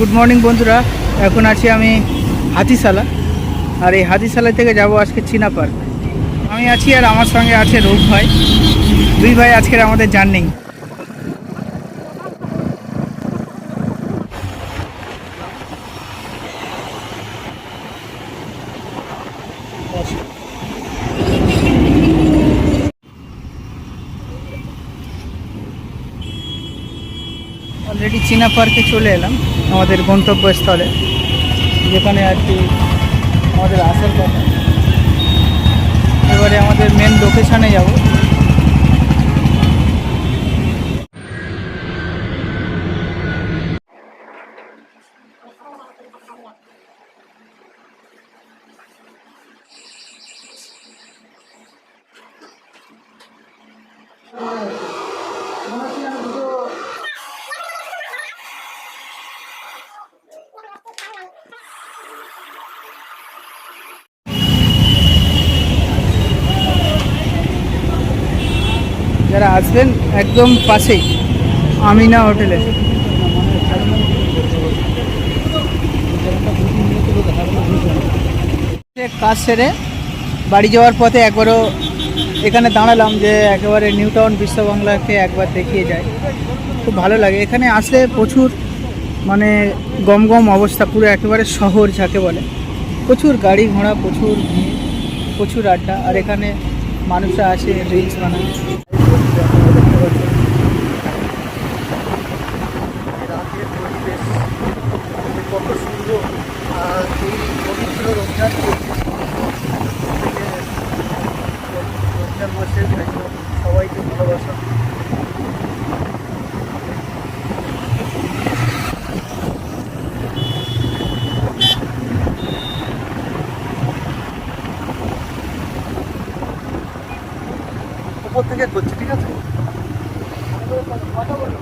Good morning বন্ধুরা। এখন আছি আমি হাতিশালা। আর এই হাতিশালা থেকে যাব আজকে চীনা পার্ক। আমি আছি আর আমার সঙ্গে আছে রূপ ভাই। দুই ভাই, আজকের আমাদের জার্নি। অলরেডি চীনা পার্কে চলে এলাম, আমাদের গন্তব্যস্থলে, যেখানে আর কি আমাদের আসার কথা। এবারে আমাদের মেন লোকেশানে যাব। যারা আসবেন একদম পাশেই আমিনা হোটেলে। কাজ সেরে বাড়ি যাওয়ার পথে একবারও এখানে দাঁড়ালাম যে একেবারে নিউ টাউন বিশ্ব বাংলাকে একবার দেখিয়ে যায়। খুব ভালো লাগে। এখানে আসলে প্রচুর মানে গম গম অবস্থা পুরো একেবারে শহর যাকে বলে। প্রচুর গাড়ি ঘোড়া প্রচুর ভিড়, প্রচুর আড্ডা। আর এখানে মানুষরা আসে রিলস বানায়। উপর থেকে করছি ঠিক আছে? কথা বলো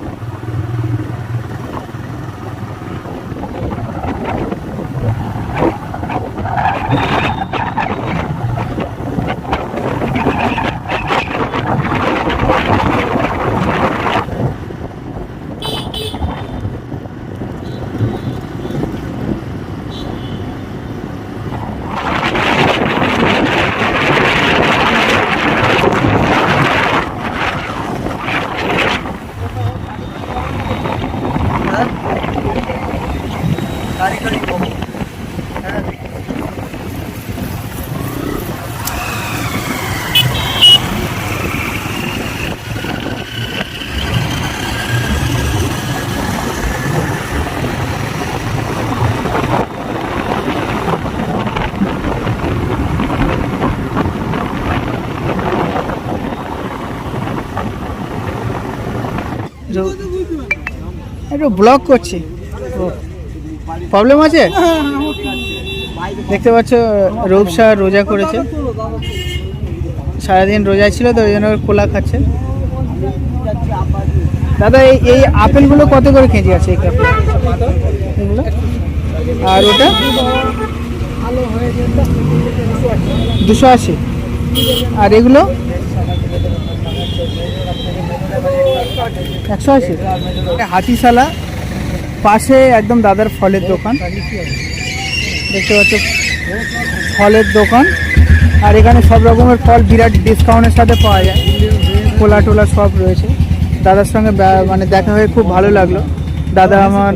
একটু ব্লগ করছি। প্রবলেম আছে? দেখতে পাচ্ছ রূপসা রোজা করেছে। সারাদিন রোজা ছিল তো, ওই জন্য কোলা খাচ্ছে। দাদা, এই এই আপেলগুলো কত করে কেজি আছে? এই এগুলো? আর ওটা? দুশো আশি। আর এগুলো? একশো আশি। হাতিশালা, পাশে একদম দাদার ফলের দোকান। দেখতে পাচ্ছ, ফলের দোকান। আর এখানে সব রকমের ফল, বিরাট ডিসকাউন্টের সাথে পাওয়া যায়। কোলা টোলা সব রয়েছে। দাদার সঙ্গে মানে দেখা হয়ে খুব ভালো লাগল। দাদা আমার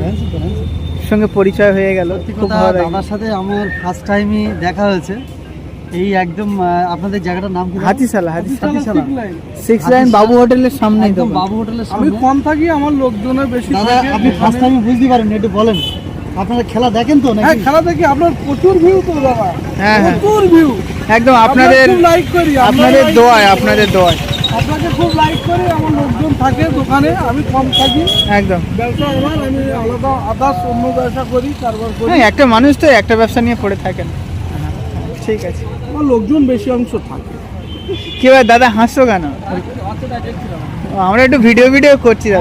সঙ্গে পরিচয় হয়ে গেল। খুব ভালো দাদার সাথে আমার ফার্স্ট টাইমই দেখা হয়েছে। এই একদম আপনাদের জায়গাটার নাম কি? হাতিশালা হাতিশালা। সিক্স লাইন বাবু হোটেলের সামনেই একদম বাবু হোটেলের আমি কম থাকি আমার লোকজনের বেশি দাদা আপনি ফার্স্ট টাইমে বুঝতে পারেন একটু বলেন। আপনারা খেলা দেখেন তো হ্যাঁ খেলা দেখি। আপনার প্রচুর ভিউ তো দাদা। হ্যাঁ হ্যাঁ। প্রচুর ভিউ একদম আপনাদের লাইক করি আপনাদের দোয়ায় আপনাদের দোয়ায়। আপনাকে খুব লাইক করি আমার লোকজন থাকে দোকানে আমি কম থাকি। একদম। ব্যবসা আমার আমি আলাদা আদার্স অন্য ব্যবসা করি কারবার করি। হ্যাঁ একটা মানুষ তো একটা ব্যবসা নিয়ে পড়ে থাকেন। ঠিক আছে। আমার লোকজন বেশি অংশ থাকে। কি ভাই দাদা হাসছো কেন? আমরা একটু ভিডিও ভিডিও করছি দাদা।